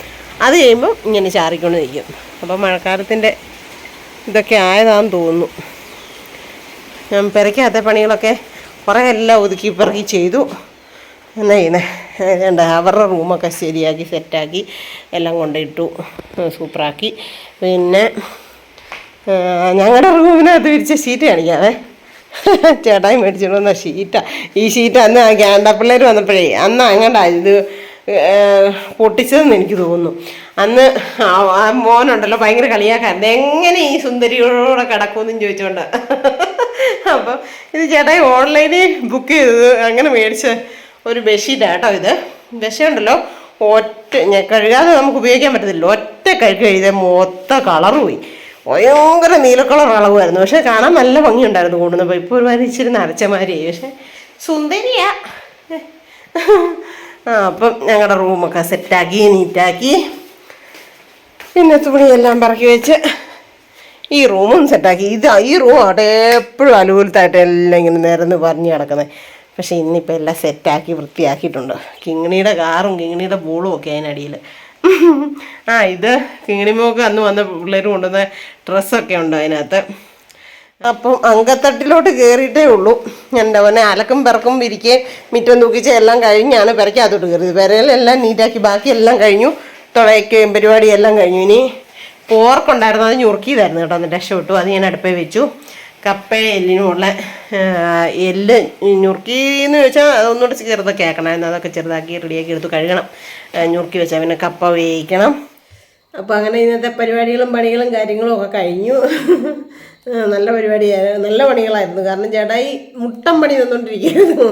അത് കഴിയുമ്പോൾ ഇങ്ങനെ ചാറിക്കൊണ്ട് നിൽക്കും അപ്പോൾ മഴക്കാലത്തിന്റെ ഇതൊക്കെ ആയതാന്ന് തോന്നുന്നു. ഞാൻ പെരയ്ക്കാത്ത പണികളൊക്കെ കുറേ എല്ലാം ഒതുക്കി പിറകി ചെയ്തു. എന്നാ ചെയ്യുന്നത് വേണ്ട. അവരുടെ റൂമൊക്കെ ശരിയാക്കി സെറ്റാക്കി എല്ലാം കൊണ്ടിട്ടു സൂപ്പറാക്കി. പിന്നെ ഞങ്ങളുടെ റൂമിനകത്ത് വിരിച്ച ഷീറ്റ് കാണിക്കാവേ. ചേട്ടായി മേടിച്ചിട്ട് വന്ന ഷീറ്റാ. ഈ ഷീറ്റ് അന്ന് ആ ക്യാൻഡ പിള്ളേർ വന്നപ്പോഴേ അന്ന് അങ്ങണ്ടാ ഇത് പൊട്ടിച്ചതെന്ന് എനിക്ക് തോന്നുന്നു. അന്ന് ആ- മോനുണ്ടല്ലോ ഭയങ്കര കളിയാക്കാറുണ്ട് എങ്ങനെ ഈ സുന്ദരിയോടെ കിടക്കുമെന്നും ചോദിച്ചോണ്ട്. അപ്പം ഇത് ചേട്ടായി ഓൺലൈനിൽ ബുക്ക് ചെയ്തത് അങ്ങനെ മേടിച്ച. ഒരു ബെഡ്ഷീറ്റാണ് കേട്ടോ ഇത്. ബെഡ്ഷീറ്റ് ഉണ്ടല്ലോ ഒറ്റ കഴുകാതെ നമുക്ക് ഉപയോഗിക്കാൻ പറ്റത്തില്ല. ഒറ്റ കഴുകി ചെയ്ത മൊത്തം കളർ പോയി. ഭയങ്കര നീലക്കളർ അളവായിരുന്നു. പക്ഷെ കാണാൻ നല്ല ഭംഗിയുണ്ടായിരുന്നു കൊണ്ടുവന്നപ്പോൾ ഇപ്പോൾ ഒരുമാതിരി ഇച്ചിരി നരച്ച മാതിരിയായി. പക്ഷെ സുന്ദരിയാ. ആ അപ്പം ഞങ്ങളുടെ റൂമൊക്കെ സെറ്റാക്കി നീറ്റാക്കി പിന്നെ തുണിയെല്ലാം പറക്കി വെച്ച് ഈ റൂമും സെറ്റാക്കി ഇത് ഈ റൂം ആട്ടെ എപ്പോഴും അലുകൂലത്തായിട്ട് എല്ലാം ഇങ്ങനെ നിരന്ന് പറഞ്ഞു കിടക്കുന്നത് പക്ഷേ ഇന്നിപ്പോൾ എല്ലാം സെറ്റാക്കി വൃത്തിയാക്കിയിട്ടുണ്ട്. കിങ്ങിണിയുടെ കാറും കിങ്ങിണിയുടെ ബോളും ഒക്കെ അതിനടിയിൽ ആ ഇത് കിങ്ങിണിമോക്ക് അന്ന് വന്ന പിള്ളേർ കൊണ്ടുവന്ന ഡ്രസ്സൊക്കെ ഉണ്ട് അതിനകത്ത്. അപ്പം അങ്കത്തട്ടിലോട്ട് കയറിയിട്ടേ ഉള്ളൂ. എന്റെ അവനെ അലക്കും പിറക്കും വിരിക്കുകയും മിറ്റം തൂക്കിച്ച് എല്ലാം കഴിഞ്ഞാണ് പെരയ്ക്കകത്തോട്ട് കയറിയത് പെരയിലെല്ലാം നീറ്റാക്കി ബാക്കി എല്ലാം കഴിഞ്ഞു. തുളയ്ക്കുകയും പരിപാടിയെല്ലാം കഴിഞ്ഞു. ഇനി പോർക്കുണ്ടായിരുന്നു അത് ഞുറുക്കിയതായിരുന്നു കേട്ടോ. അന്ന് രക്ഷപ്പെട്ടു. അത് ഞാൻ അടുപ്പേ വെച്ചു. കപ്പ എല്ലിനുമുള്ള എല്ല് ഞുറുക്കി എന്ന് ചോദിച്ചാൽ അതൊന്നുകൂടെ ചെറുതൊക്കെ ആക്കണമായിരുന്നു അതൊക്കെ ചെറുതാക്കി റെഡിയാക്കി എടുത്ത് കഴുകണം. ഞുറുക്കി വെച്ചാൽ പിന്നെ കപ്പ വേവിക്കണം. അപ്പോൾ അങ്ങനെ ഇന്നത്തെ പരിപാടികളും പണികളും കാര്യങ്ങളും ഒക്കെ കഴിഞ്ഞു. നല്ല പരിപാടിയായിരുന്നു. നല്ല പണികളായിരുന്നു. കാരണം ചേട്ടായി മുട്ടം പണി തന്നുകൊണ്ടിരിക്കുന്നു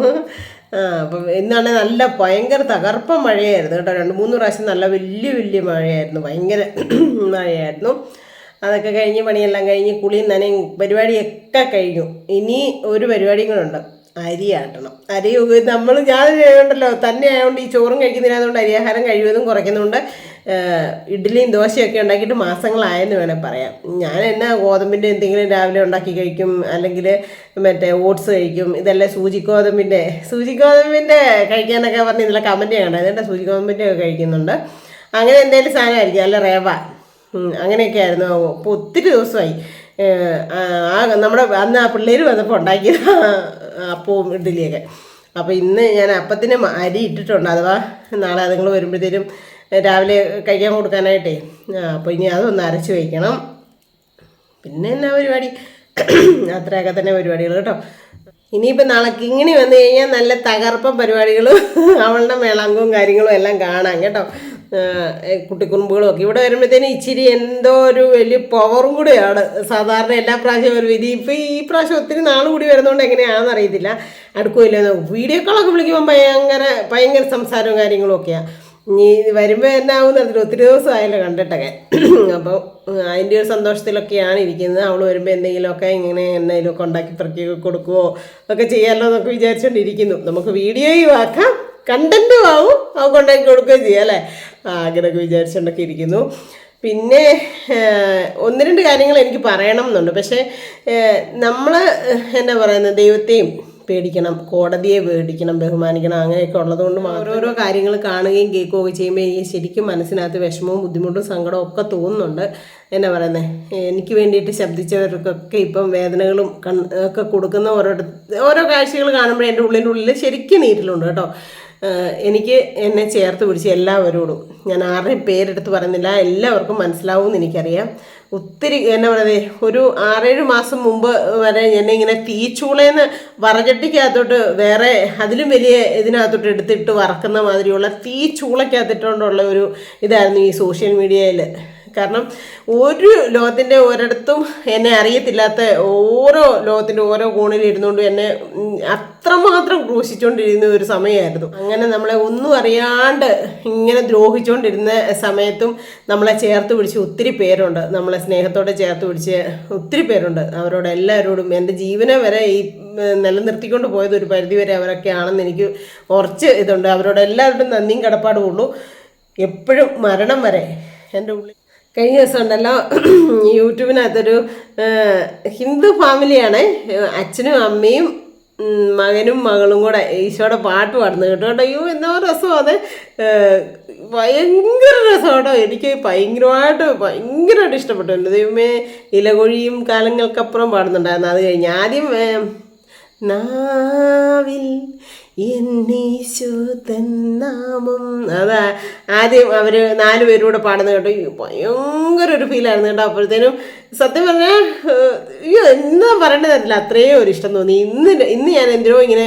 അപ്പം ഇന്നാണ് നല്ല ഭയങ്കര തകർപ്പ മഴയായിരുന്നു കേട്ടോ. രണ്ട് മൂന്ന് പ്രാവശ്യം നല്ല വലിയ വലിയ മഴയായിരുന്നു. ഭയങ്കര മഴയായിരുന്നു. അതൊക്കെ കഴിഞ്ഞ് പണിയെല്ലാം കഴിഞ്ഞ് കുളിയും നനയും പരിപാടിയൊക്കെ കഴിഞ്ഞു. ഇനി ഒരു പരിപാടിയും കൂടെ ഉണ്ട്. അരി ആട്ടണം. അരി നമ്മൾ ഞാൻ ഉണ്ടല്ലോ തന്നെ ആയതുകൊണ്ട് ഈ ചോറും കഴിക്കുന്നതിനകത്തുകൊണ്ട് അരിയാഹാരം കഴിയുന്നതും കുറയ്ക്കുന്നുണ്ട് ഏഹ് ഇഡ്ഡലിയും ദോശയൊക്കെ ഉണ്ടാക്കിയിട്ട് മാസങ്ങളായെന്ന് വേണേൽ പറയാം. ഞാൻ എന്നാ ഗോതമ്പിന്റെ എന്തെങ്കിലും രാവിലെ ഉണ്ടാക്കി കഴിക്കും അല്ലെങ്കിൽ മറ്റേ ഓട്സ് കഴിക്കും ഇതെല്ലാം സൂചി ഗോതമ്പിന്റെ സൂചി ഗോതമ്പിന്റെ കഴിക്കാനൊക്കെ പറഞ്ഞ് ഇതിലെ കമന്റ് ചെയ്യണ്ട അതുകൊണ്ട് സൂചി ഗോതമ്പിന്റെ ഒക്കെ കഴിക്കുന്നുണ്ട്. അങ്ങനെ എന്തെങ്കിലും സാധനമായിരിക്കും. അല്ല റേവ. അങ്ങനെയൊക്കെ ആയിരുന്നു അപ്പോൾ ഒത്തിരി ദിവസമായി. ആ നമ്മുടെ അന്ന് ആ പിള്ളേർ വന്നപ്പോൾ ഉണ്ടാക്കിയത് അപ്പവും ഇഡ്ഡലിയൊക്കെ. അപ്പോൾ ഇന്ന് ഞാൻ അപ്പത്തിന് അരി ഇട്ടിട്ടുണ്ട്. അഥവാ നാളെ അതുങ്ങൾ വരുമ്പോഴത്തേനും രാവിലെ കഴിക്കാൻ കൊടുക്കാനായിട്ടേ. അപ്പോൾ ഇനി അതൊന്ന് അരച്ച് വയ്ക്കണം പിന്നെ എന്നാ പരിപാടി? അത്രയൊക്കെ തന്നെ പരിപാടികൾ കേട്ടോ. ഇനിയിപ്പോൾ നാളെ കിങ്ങിണി വന്നു കഴിഞ്ഞാൽ നല്ല തകർപ്പം പരിപാടികളും. അവളുടെ മേളാങ്കവും കാര്യങ്ങളും എല്ലാം കാണാം കേട്ടോ. കുട്ടിക്കുറുമ്പുകളും ഒക്കെ ഇവിടെ വരുമ്പോഴത്തേനും ഇച്ചിരി എന്തോ ഒരു വലിയ പവറും കൂടെയാണ്. സാധാരണ എല്ലാ പ്രാവശ്യവും ഒരു ഇത് ഇപ്പം ഈ പ്രാവശ്യം ഒത്തിരി നാൾ കൂടി വരുന്നതുകൊണ്ട് എങ്ങനെയാണെന്ന് അറിയത്തില്ല. അടുക്കുമില്ല വീഡിയോ കോളൊക്കെ വിളിക്കുമ്പോൾ ഭയങ്കര ഭയങ്കര സംസാരവും കാര്യങ്ങളും ഒക്കെയാണ് ഇനി വരുമ്പോൾ എന്നാവും അതിൽ ഒത്തിരി ദിവസമായല്ലോ കണ്ടിട്ടൊക്കെ. അപ്പോൾ അതിന്റെ ഒരു സന്തോഷത്തിലൊക്കെയാണ് ഇരിക്കുന്നത്. അവൾ വരുമ്പോൾ എന്തെങ്കിലുമൊക്കെ ഇങ്ങനെ എന്തെങ്കിലുമൊക്കെ ഉണ്ടാക്കി പ്രത്യേകം കൊടുക്കുവോ ഒക്കെ ചെയ്യാമല്ലോ എന്നൊക്കെ വിചാരിച്ചുകൊണ്ടിരിക്കുന്നു നമുക്ക് വീഡിയോയും ആക്കാം. കണ്ടന്റും ആവും അവ കൊണ്ടാക്കി കൊടുക്കുകയും ചെയ്യാം അല്ലേ? അങ്ങനെയൊക്കെ വിചാരിച്ചുകൊണ്ടൊക്കെ ഇരിക്കുന്നു. പിന്നെ ഒന്ന് രണ്ട് കാര്യങ്ങൾ എനിക്ക് പറയണം എന്നുണ്ട്. പക്ഷേ നമ്മൾ എന്നാ പറയുന്നത് ദൈവത്തെയും പേടിക്കണം കോടതിയെ പേടിക്കണം ബഹുമാനിക്കണം അങ്ങനെയൊക്കെ ഉള്ളതുകൊണ്ട് ഓരോരോ കാര്യങ്ങൾ കാണുകയും കേൾക്കുകയൊക്കെ ചെയ്യുമ്പോൾ എനിക്ക് ശരിക്കും മനസ്സിനകത്ത് വിഷമവും ബുദ്ധിമുട്ടും സങ്കടവും ഒക്കെ തോന്നുന്നുണ്ട്. എന്നാ പറയുന്നത് എനിക്ക് വേണ്ടിയിട്ട് ശബ്ദിച്ചവർക്കൊക്കെ ഇപ്പം വേദനകളും കൺ ഒക്കെ കൊടുക്കുന്ന ഓരോ ഓരോ കാഴ്ചകൾ കാണുമ്പോൾ എന്റെ ഉള്ളിന്റെ ഉള്ളിൽ ശരിക്കും നീറ്റിലുണ്ട് കേട്ടോ. എനിക്ക് എന്നെ ചേർത്ത് പിടിച്ച് എല്ലാവരോടും ഞാൻ ആരുടെയും പേരെടുത്ത് പറയുന്നില്ല എല്ലാവർക്കും മനസ്സിലാവും എനിക്കറിയാം. ഒത്തിരി എന്നാ പറയുന്നത് ഒരു ആറേഴ് മാസം മുമ്പ് വരെ എന്നെ ഇങ്ങനെ തീച്ചൂളേന്ന് വറചട്ടിക്കകത്തോട്ട് വേറെ അതിലും വലിയ ഇതിനകത്തോട്ട് എടുത്തിട്ട് വറക്കുന്ന മാതിരിയുള്ള തീച്ചൂളക്കകത്തിട്ടുകൊണ്ടുള്ള ഒരു ഇതായിരുന്നു ഈ സോഷ്യൽ മീഡിയയിൽ കാരണം ഒരു ലോകത്തിന്റെ ഒരിടത്തും എന്നെ അറിയത്തില്ലാത്ത ഓരോ ലോകത്തിന്റെ ഓരോ കോണിൽ ഇരുന്നുകൊണ്ട് എന്നെ അത്രമാത്രം ക്രൂശിച്ചുകൊണ്ടിരുന്ന ഒരു സമയമായിരുന്നു. അങ്ങനെ നമ്മളെ ഒന്നും അറിയാണ്ട് ഇങ്ങനെ ദ്രോഹിച്ചുകൊണ്ടിരുന്ന സമയത്തും നമ്മളെ ചേർത്ത് പിടിച്ച് ഒത്തിരി പേരുണ്ട്. നമ്മളെ സ്നേഹത്തോടെ ചേർത്ത് പിടിച്ച് ഒത്തിരി പേരുണ്ട്. അവരോട് എല്ലാവരോടും എന്റെ ജീവനെ വരെ ഈ നിലനിർത്തിക്കൊണ്ട് പോയത് ഒരു പരിധിവരെ അവരൊക്കെ ആണെന്ന് എനിക്ക് ഉറച്ച് ഇതുണ്ട്. അവരോട് എല്ലാവരോടും നന്ദിയും കടപ്പാടും ഉള്ളൂ. എപ്പോഴും മരണം വരെ എന്റെ ഉള്ളിൽ കഴിഞ്ഞ ദിവസം ഉണ്ടല്ലോ യൂട്യൂബിനകത്തൊരു ഹിന്ദു ഫാമിലിയാണ് അച്ഛനും അമ്മയും മകനും മകളും കൂടെ ഈശോയുടെ പാട്ട് പാടുന്നു കേട്ടോ. കേട്ടോ അയ്യോ എന്തോ രസം അത്. ഭയങ്കര രസം കേട്ടോ. എനിക്ക് ഭയങ്കരമായിട്ട് ഭയങ്കരമായിട്ട് ഇഷ്ടപ്പെട്ടു എന്റെ ദൈവമേ ഇലകൊഴിയും കാലങ്ങൾക്കപ്പുറം പാടുന്നുണ്ടായിരുന്നു. അത് കഴിഞ്ഞ് ആദ്യം നാവിൽ അതാ ആദ്യം അവർ നാല് പേരും കൂടെ പാടുന്നത് കേട്ടോ. ഭയങ്കര ഒരു ഫീലായിരുന്നു കേട്ടോ അപ്പോഴത്തേനും. സത്യം പറഞ്ഞാൽ അയ്യോ എന്താ പറയേണ്ടതല്ല അത്രയും ഒരു ഇഷ്ടം തോന്നി. ഇന്ന് ഇന്ന് ഞാൻ എന്തിനോ ഇങ്ങനെ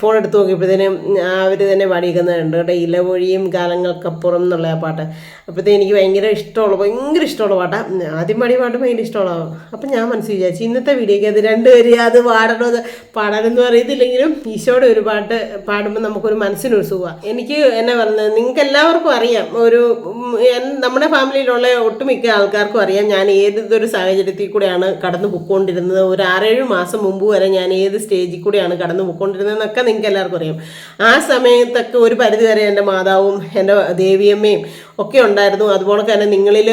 ഫോൺ എടുത്ത് നോക്കിയപ്പോഴത്തേനും അവർ തന്നെ പാടിയിരിക്കുന്നുണ്ട് കേട്ടോ. ഇലവൊഴിയും കാലങ്ങൾക്കപ്പുറം എന്നുള്ള ആ പാട്ട്. അപ്പോഴത്തേക്കും എനിക്ക് ഭയങ്കര ഇഷ്ടമുള്ള ഭയങ്കര ഇഷ്ടമുള്ള പാട്ടാണ് ആദ്യം പാടിയ പാട്ട് ഭയങ്കര ഇഷ്ടമുള്ള അപ്പം ഞാൻ മനസ്സിൽ വിചാരിച്ചു ഇന്നത്തെ വീഡിയോയ്ക്ക് അത് രണ്ടുപേരും അത് പാടണമെന്ന് അത് പാടാനൊന്നും അറിയത്തില്ലെങ്കിലും ഈശോയുടെ ഒരു പാട്ട് പാടുമ്പോൾ നമുക്കൊരു മനസ്സിനൊരു സുഖമാണ് എനിക്ക് എന്നെ പറഞ്ഞത് നിങ്ങൾക്ക് എല്ലാവർക്കും അറിയാം. ഒരു നമ്മുടെ ഫാമിലിയിലുള്ള ഒട്ടുമിക്ക ആൾക്കാർക്കും അറിയാം ഞാൻ ഏതൊരു സാഹചര്യത്തിൽ കൂടെയാണ് കടന്നു പോയിക്കൊണ്ടിരുന്നത് ഒരു ആറേഴ് മാസം മുമ്പ് വരെ ഞാൻ ഏത് സ്റ്റേജിൽ കൂടെയാണ് കടന്നു പൊയ്ക്കൊണ്ടിരുന്നതെന്നൊക്കെ നിങ്ങൾക്ക് എല്ലാവർക്കും അറിയാം. ആ സമയത്തൊക്കെ ഒരു പരിധി വരെ എന്റെ മാതാവും എന്റെ ദേവിയമ്മയും ഒക്കെ ഉണ്ടായിരുന്നു. അതുപോലെ തന്നെ നിങ്ങളിൽ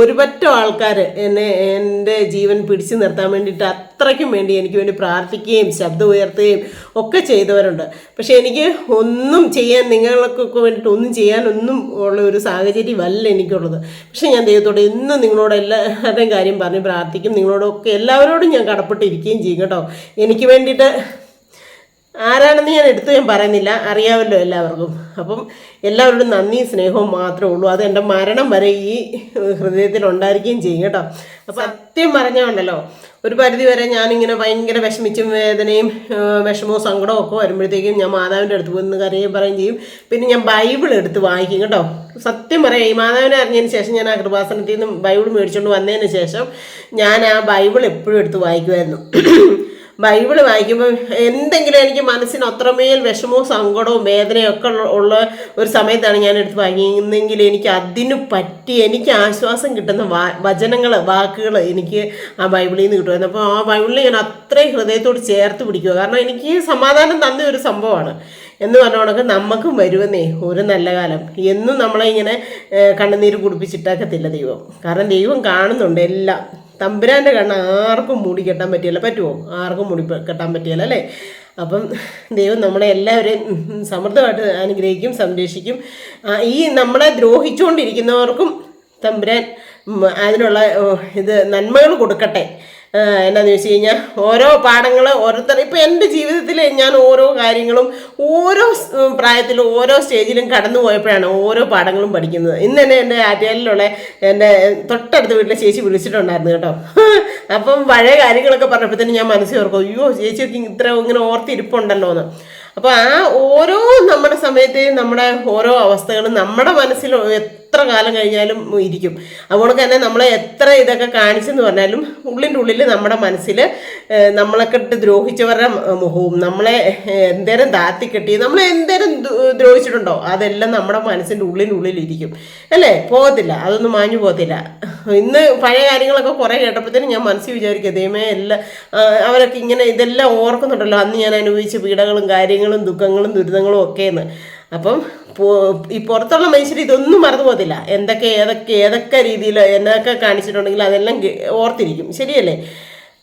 ഒരുപറ്റം ആൾക്കാർ എന്നെ എന്റെ ജീവൻ പിടിച്ചു നിർത്താൻ വേണ്ടിയിട്ട് അത്രയ്ക്കും വേണ്ടി എനിക്ക് വേണ്ടി പ്രാർത്ഥിക്കുകയും ശബ്ദം ഉയർത്തുകയും ഒക്കെ ചെയ്തവരുണ്ട്. പക്ഷേ എനിക്ക് ഒന്നും ചെയ്യാൻ നിങ്ങൾക്കൊക്കെ വേണ്ടിയിട്ട് ഒന്നും ചെയ്യാനൊന്നും ഉള്ള ഒരു സാഹചര്യമല്ല എനിക്കുള്ളത്. പക്ഷേ ഞാൻ ദൈവത്തോട് എന്നും നിങ്ങളോട് എല്ലാവരുടെയും കാര്യം പറഞ്ഞ് പ്രാർത്ഥിക്കും. നിങ്ങളോടൊക്കെ എല്ലാവരോടും ഞാൻ കടപ്പെട്ടിരിക്കുകയും ചെയ്യും കേട്ടോ. എനിക്ക് വേണ്ടിയിട്ട് ആരാണെന്ന് ഞാൻ എടുത്തു ഞാൻ പറയുന്നില്ല. അറിയാമല്ലോ എല്ലാവർക്കും. അപ്പം എല്ലാവരോടും നന്ദിയും സ്നേഹവും മാത്രമേ ഉള്ളൂ. അത് എന്റെ മരണം വരെ ഈ ഹൃദയത്തിൽ ഉണ്ടായിരിക്കുകയും ചെയ്യും കേട്ടോ. അപ്പം സത്യം പറഞ്ഞുണ്ടല്ലോ ഒരു പരിധി വരെ ഞാനിങ്ങനെ ഭയങ്കര വിഷമിച്ചും വേദനയും വിഷമവും സങ്കടവും ഒക്കെ വരുമ്പോഴത്തേക്കും ഞാൻ മാതാവിന്റെ അടുത്ത് പോയി കരയും പറയുകയും ചെയ്യും. പിന്നെ ഞാൻ ബൈബിൾ എടുത്ത് വായിക്കും കേട്ടോ. സത്യം പറയാം ഈ മാതാവിനെ അറിഞ്ഞതിന് ശേഷം ഞാൻ ആ കൃപാസനത്തിൽ നിന്ന് ബൈബിൾ മേടിച്ചുകൊണ്ട് വന്നതിന് ശേഷം ഞാൻ ആ ബൈബിൾ എപ്പോഴും എടുത്ത് വായിക്കുമായിരുന്നു. ബൈബിൾ വായിക്കുമ്പോൾ എന്തെങ്കിലും എനിക്ക് മനസ്സിന് അത്രമേൽ വിഷമവും സങ്കടവും വേദനയും ഒക്കെ ഉള്ള- ഒരു സമയത്താണ് ഞാൻ എടുത്ത് വായിക്കുന്നെങ്കിൽ എനിക്ക് അതിന് പറ്റി എനിക്ക് ആശ്വാസം കിട്ടുന്ന വാ വചനങ്ങൾ വാക്കുകൾ എനിക്ക് ആ ബൈബിളിൽ നിന്ന് കിട്ടുമായിരുന്നു. അപ്പോൾ ആ ബൈബിളിൽ ഞാൻ അത്രയും ഹൃദയത്തോട് ചേർത്ത് പിടിക്കുക. കാരണം എനിക്ക് സമാധാനം തന്ന ഒരു സംഭവമാണ്. എന്ന് പറഞ്ഞ കണക്ക് നമുക്കും വരുമെന്നേ ഒരു നല്ല കാലം. എന്നും നമ്മളെ ഇങ്ങനെ കണ്ണുനീര് കുടിപ്പിച്ചിട്ടാക്കത്തില്ല ദൈവം. കാരണം ദൈവം കാണുന്നുണ്ട് എല്ലാം. തമ്പുരാന്റെ കണ്ണ് ആർക്കും മൂടി കെട്ടാൻ പറ്റിയല്ല. പറ്റുമോ ആർക്കും മൂടി കെട്ടാൻ പറ്റിയല്ല അല്ലേ? അപ്പം ദൈവം നമ്മളെ എല്ലാവരെയും സമൃദ്ധമായിട്ട് അനുഗ്രഹിക്കും സംരക്ഷിക്കും. ഈ നമ്മളെ ദ്രോഹിച്ചുകൊണ്ടിരിക്കുന്നവർക്കും തമ്പുരാൻ അതിനുള്ള ഇത് നന്മകൾ കൊടുക്കട്ടെ. എന്നാന്ന് വെച്ച് കഴിഞ്ഞാൽ ഓരോ പാഠങ്ങൾ ഓരോരുത്തർ ഇപ്പം എന്റെ ജീവിതത്തിൽ ഞാൻ ഓരോ കാര്യങ്ങളും ഓരോ പ്രായത്തിലും ഓരോ സ്റ്റേജിലും കടന്നു പോയപ്പോഴാണ് ഓരോ പാഠങ്ങളും പഠിക്കുന്നത്. ഇന്ന് തന്നെ എന്റെ ആറ്റുകാലിലുള്ള എന്റെ തൊട്ടടുത്ത വീട്ടിലെ ചേച്ചി വിളിച്ചിട്ടുണ്ടായിരുന്നു കേട്ടോ. അപ്പം പഴയ കാര്യങ്ങളൊക്കെ പറഞ്ഞപ്പോഴത്തേനും ഞാൻ മനസ്സിൽ ഓർക്കും അയ്യോ ചേച്ചിയൊക്കെ ഇത്ര ഇങ്ങനെ ഓർത്തിരിപ്പുണ്ടല്ലോ എന്ന് അപ്പോൾ ആ ഓരോ നമ്മുടെ സമയത്തെയും നമ്മുടെ ഓരോ അവസ്ഥകളും നമ്മുടെ മനസ്സിൽ എത്ര കാലം കഴിഞ്ഞാലും ഇരിക്കും. അതുകൊണ്ട് തന്നെ നമ്മളെ എത്ര ഇതൊക്കെ കാണിച്ചെന്ന് പറഞ്ഞാലും ഉള്ളിന്റെ ഉള്ളിൽ നമ്മുടെ മനസ്സിൽ നമ്മളൊക്കെ ഇട്ട് ദ്രോഹിച്ചവരുടെ മുഖവും നമ്മളെ എന്തേരം താത്തി കെട്ടി നമ്മളെ എന്തേരം ദ്രോ- ദ്രോഹിച്ചിട്ടുണ്ടോ? അതെല്ലാം നമ്മുടെ മനസ്സിന്റെ ഉള്ളിനുള്ളിൽ ഉള്ളിലിരിക്കും അല്ലേ? പോകത്തില്ല. അതൊന്നും മാഞ്ഞു പോകത്തില്ല. ഇന്ന് പഴയ കാര്യങ്ങളൊക്കെ കുറേ കേട്ടപ്പോഴത്തേനും ഞാൻ മനസ്സിൽ വിചാരിക്കും ദൈവമേ എല്ലാം അവരൊക്കെ ഇങ്ങനെ ഇതെല്ലാം ഓർക്കുന്നുണ്ടല്ലോ. അന്ന് ഞാൻ അനുഭവിച്ച പീഡകളും കാര്യങ്ങളും ദുഃഖങ്ങളും ദുരിതങ്ങളും ഒക്കെയെന്ന്. അപ്പം ഈ പുറത്തുള്ള മനുഷ്യർ ഇതൊന്നും മറന്നു പോകത്തില്ല. എന്തൊക്കെ ഏതൊക്കെ ഏതൊക്കെ രീതിയിൽ എന്തൊക്കെ കാണിച്ചിട്ടുണ്ടെങ്കിൽ അതെല്ലാം ഓർത്തിരിക്കും. ശരിയല്ലേ?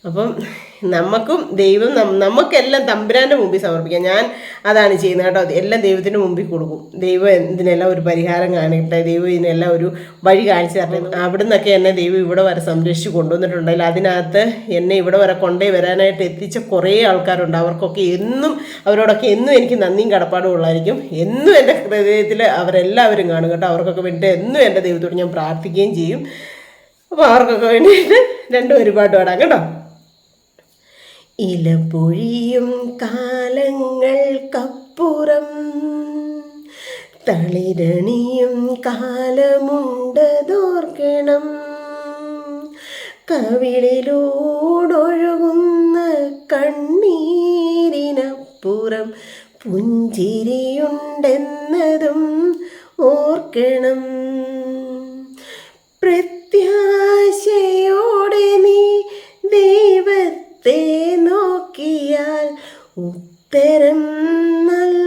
അപ്പം നമുക്കും ദൈവം നമുക്കെല്ലാം തമ്പുരാന്റെ മുമ്പിൽ സമർപ്പിക്കാം. ഞാൻ അതാണ് ചെയ്യുന്നത് കേട്ടോ. എല്ലാം ദൈവത്തിന്റെ മുമ്പിൽ കൊടുക്കും. ദൈവം ഇതിനെല്ലാം ഒരു പരിഹാരം കാണിക്കട്ടെ ദൈവം ഇതിനെല്ലാം ഒരു വഴി കാണിച്ചു തരണം അവിടെ നിന്നൊക്കെ എന്നെ ദൈവം ഇവിടെ വരെ സംരക്ഷിച്ച് കൊണ്ടുവന്നിട്ടുണ്ടെങ്കിൽ അതിനകത്ത് എന്നെ ഇവിടെ വരെ കൊണ്ടേ വരാനായിട്ട് എത്തിച്ച കുറേ ആൾക്കാരുണ്ട്. അവർക്കൊക്കെ എന്നും അവരോടൊക്കെ എന്നും എനിക്ക് നന്ദിയും കടപ്പാടും ഉള്ളായിരിക്കും എന്നും എന്റെ ഹൃദയത്തിൽ അവരെല്ലാവരും കാണും കേട്ടോ. അവർക്കൊക്കെ വേണ്ടി എന്നും എന്റെ ദൈവത്തോട് ഞാൻ പ്രാർത്ഥിക്കുകയും ചെയ്യും. അപ്പോൾ അവർക്കൊക്കെ വേണ്ടിയിട്ട് രണ്ടും ഒരുപാട് പാടാം കേട്ടോ. ഇലപൊഴിയും കാലങ്ങൾക്കപ്പുറം തളിരണിയും കാലമുണ്ടതോർക്കണം. കവിളിലൂടൊഴുകുന്ന കണ്ണീരിനപ്പുറം പുഞ്ചിരിയുണ്ടെന്നതും ഓർക്കണം. പ്രത്യാശയോടെ നീ ദൈവത്തെ നോക്കിയാൽ ഉത്തരം നൽകുമെന്നറിഞ്ഞിടേണം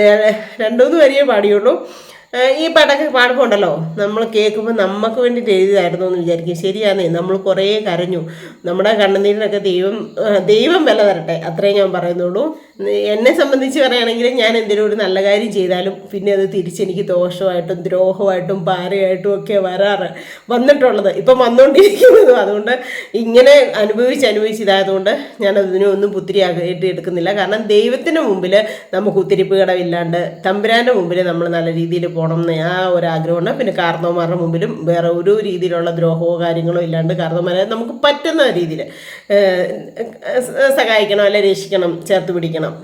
ഇത് രണ്ടുമൂന്ന് വരിയേ പാടിയുള്ളൂ. ഈ പാട്ടൊക്കെ പാടുമ്പോൾ ഉണ്ടല്ലോ നമ്മൾ കേൾക്കുമ്പോൾ നമുക്ക് വേണ്ടിയിട്ട് എഴുതിയതായിരുന്നു എന്ന് വിചാരിക്കും. ശരിയാന്നേ നമ്മൾ കുറേ കരഞ്ഞു. നമ്മുടെ കണ്ണുനീരിനൊക്കെ ദൈവം ദൈവം വില തരട്ടെ അത്രേ ഞാൻ പറയുന്നുള്ളൂ. എന്നെ സംബന്ധിച്ച് പറയുകയാണെങ്കിൽ ഞാൻ എന്തെങ്കിലും ഒരു നല്ല കാര്യം ചെയ്താലും പിന്നെ അത് തിരിച്ചെനിക്ക് ദോഷമായിട്ടും ദ്രോഹമായിട്ടും പാരയായിട്ടും ഒക്കെ വരാറ് വന്നിട്ടുള്ളത്. ഇപ്പം വന്നുകൊണ്ടിരിക്കുന്നതും അതുകൊണ്ട് ഇങ്ങനെ അനുഭവിച്ച് അനുഭവിച്ച് ഇതായതുകൊണ്ട് ഞാൻ അതിനൊന്നും പുത്തിരിയായിട്ട് എടുക്കുന്നില്ല. കാരണം ദൈവത്തിന് മുമ്പിൽ നമുക്ക് ഉത്തിരിപ്പ് കടവില്ലാണ്ട് തമ്പുരാന്റെ മുമ്പിൽ നമ്മൾ നല്ല രീതിയിൽ പോകണം എന്ന് ആ ഒരു ആഗ്രഹമുണ്ട് പിന്നെ കാർന്നവന്മാരുടെ മുമ്പിലും വേറെ ഒരു രീതിയിലുള്ള ദ്രോഹമോ കാര്യങ്ങളോ ഇല്ലാണ്ട് കാർന്നവന്മാരെ നമുക്ക് പറ്റുന്ന രീതിയിൽ സഹായിക്കണം അല്ലെ രക്ഷിക്കണം ചേർത്ത് പിടിക്കണം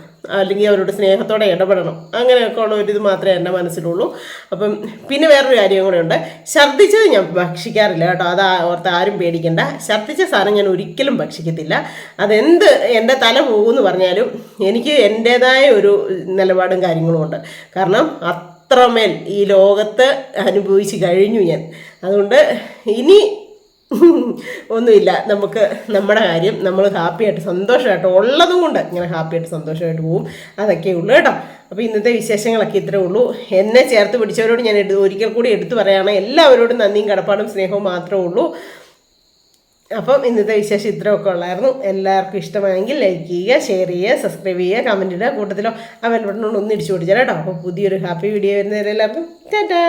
അല്ലെങ്കിൽ അവരോട് സ്നേഹത്തോടെ ഇടപെടണം. അങ്ങനെയൊക്കെ ഉള്ള ഒരു ഇത് മാത്രമേ എന്റെ മനസ്സിലുള്ളൂ. അപ്പം പിന്നെ വേറൊരു കാര്യം കൂടെ ഉണ്ട്. ഛർദ്ദിച്ചത് ഞാൻ ഭക്ഷിക്കാറില്ല കേട്ടോ. അത് ഓർത്ത് ആരും പേടിക്കണ്ട. ഛർദ്ദിച്ച സാധനം ഞാൻ ഒരിക്കലും ഭക്ഷിക്കത്തില്ല. അതെന്ത് എന്റെ തല പോകുമെന്ന് പറഞ്ഞാലും എനിക്ക് എന്റേതായ ഒരു നിലപാടും കാര്യങ്ങളും ഉണ്ട്. കാരണം അത്രമേൽ ഈ ലോകത്ത് അനുഭവിച്ച് കഴിഞ്ഞു ഞാൻ. അതുകൊണ്ട് ഇനി ഒന്നുമില്ല. നമുക്ക് നമ്മുടെ കാര്യം നമ്മൾ ഹാപ്പിയായിട്ട് സന്തോഷമായിട്ട് ഉള്ളതും കൊണ്ട് ഇങ്ങനെ ഹാപ്പിയായിട്ട് സന്തോഷമായിട്ട് പോവും. അതൊക്കെ ഉള്ളൂ കേട്ടോ. അപ്പോൾ ഇന്നത്തെ വിശേഷങ്ങളൊക്കെ ഇത്രേ ഉള്ളൂ. എന്നെ ചേർത്ത് പിടിച്ചവരോട് ഞാൻ ഒരിക്കൽ കൂടി എടുത്തു പറയുകയാണ് എല്ലാവരോടും നന്ദിയും കടപ്പാടും സ്നേഹവും മാത്രമേ ഉള്ളൂ. അപ്പം ഇന്നത്തെ വിശേഷം ഇത്രയൊക്കെ ഉള്ളായിരുന്നു. എല്ലാവർക്കും ഇഷ്ടമായെങ്കിൽ ലൈക്ക് ചെയ്യുക ഷെയർ ചെയ്യുക സബ്സ്ക്രൈബ് ചെയ്യുക കമന്റ് ഇടുക. കൂട്ടത്തിലോ ആ ബെൽ ബട്ടൺ ഒന്ന് ഇടിച്ചു പിടിച്ചാൽ കേട്ടോ. അപ്പോൾ പുതിയൊരു ഹാപ്പി വീഡിയോ വരുന്നവരെല്ലാവർക്കും ടാറ്റാ